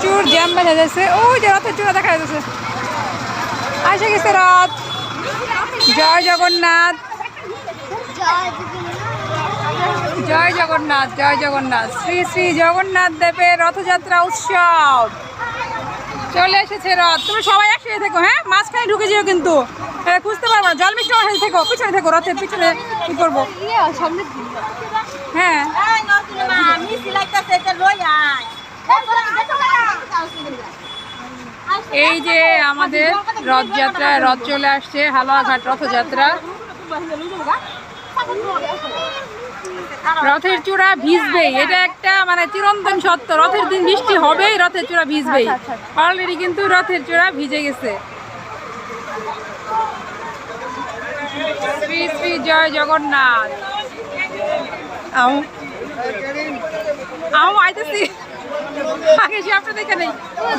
প্রচুর জ্যাম বাজা যাচ্ছে। ও যে রথের চূড়া দেখা যাচ্ছে। আসে গেছে রথ। জয় জগন্নাথ। জয় জগন্নাথ জয় জগন্নাথ। শ্রী শ্রী জগন্নাথ দেবের রথযাত্রা উৎসব। চলে এসেছে রথ। তুমি সবাই একসাথে থেকো হ্যাঁ? মাঝখানে ঢুকে যেও কিন্তু। খুঁজতে পারব না। জল মিষ্টি আমার সাথে থেকো পিছনে থেকো রথের পিছনে কি করব? হ্যাঁ। এই যে আমাদের রথযাত্রা, রথ চলে আসছে, হালুয়াঘাট রথযাত্রা। রথের চূড়া ভিজবেই, এটা একটা মানে চিরন্তন সত্য। রথের দিন বৃষ্টি হবেই, রথের চূড়া ভিজবেই। অলরেডি কিন্তু রথের চূড়া ভিজে গেছে। জয় জগন্নাথ। আও আও আইতেছি। আগে যে আপনার দেখে নেই।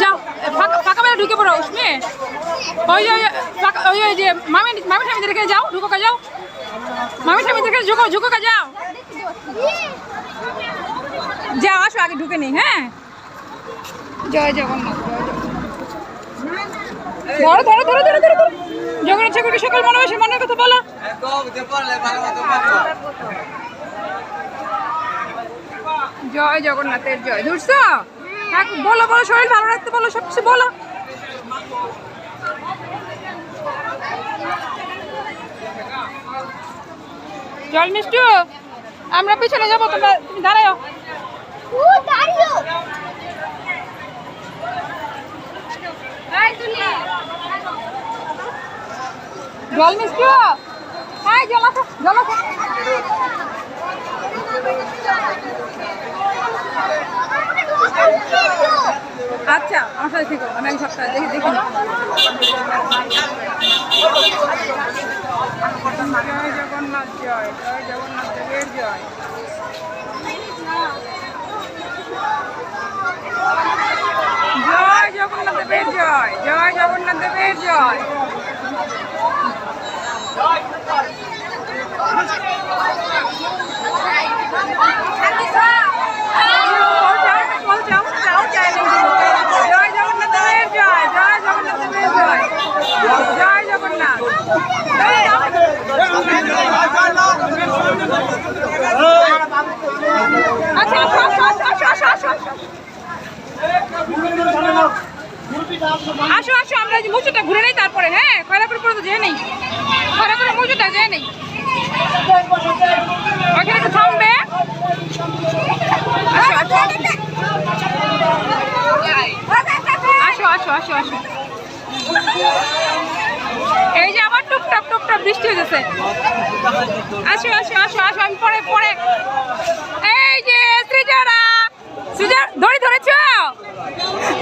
যাও ফাঁকা বেলা ঢুকে পড়ো উসমে ওই ওই ওই ওই যে মামি মামি ঠামি দেখে যাও, ঢুকো যাও। মামি ঠামি দেখে ঝুঁকো ঝুঁকো যাও। যাও, আসো, আগে ঢুকে নেই হ্যাঁ? জয় জগন্নাথ ধরো ধরো ধরো ধরো ধরো জগন্নাথ ঠাকুরকে সকাল মনে বসে মনের কথা বলো। জয় জগন্নাথের জয়। ধরছো? বলো বলো শরীর ভালো রাখতে বলো সব কিছু বলো। জল মিষ্টু আমরা পিছনে যাব তোমরা তুমি দাঁড়াও। জল মিষ্টু হ্যাঁ জল আসো জল আসো আচ্ছা আমার সাথে আমি এক সপ্তাহ, দেখি দেখি। জয় জগন্নাথ জয় জগন্নাথ দেবের জয় জয় জগন্নাথ দেবের জয় জয় জগন্নাথ দেবের জয় জয় জগন্নাথ আচ্ছা আসো আসো আসো আসো আসো আসো আসো মুচুটা ঘুরে নেই তারপরে হ্যাঁ খয়রাপুর পর্যন্ত যেয়ে নেই। খয়রাপুরের মুচুটা যেয়ে নেই। ওখানে একটু আসো আসো আসো। আসো এই যে আবার টুকটাপ টুকটাপ বৃষ্টি হয়েছে আসো আসো আসো আসো, আমি পরে পরে। এই যে সৃজারা সৃজা দড়ি ধরেছ?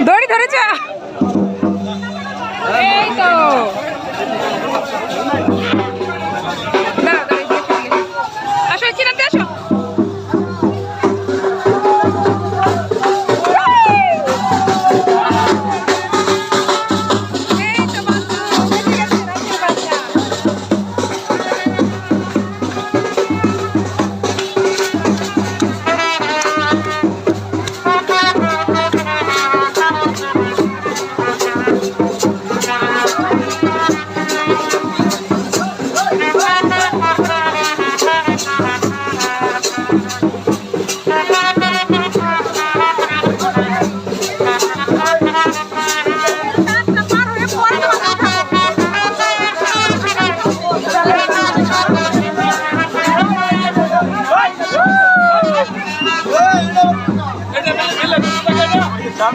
দড়ি ধরেছ? এই তো দাম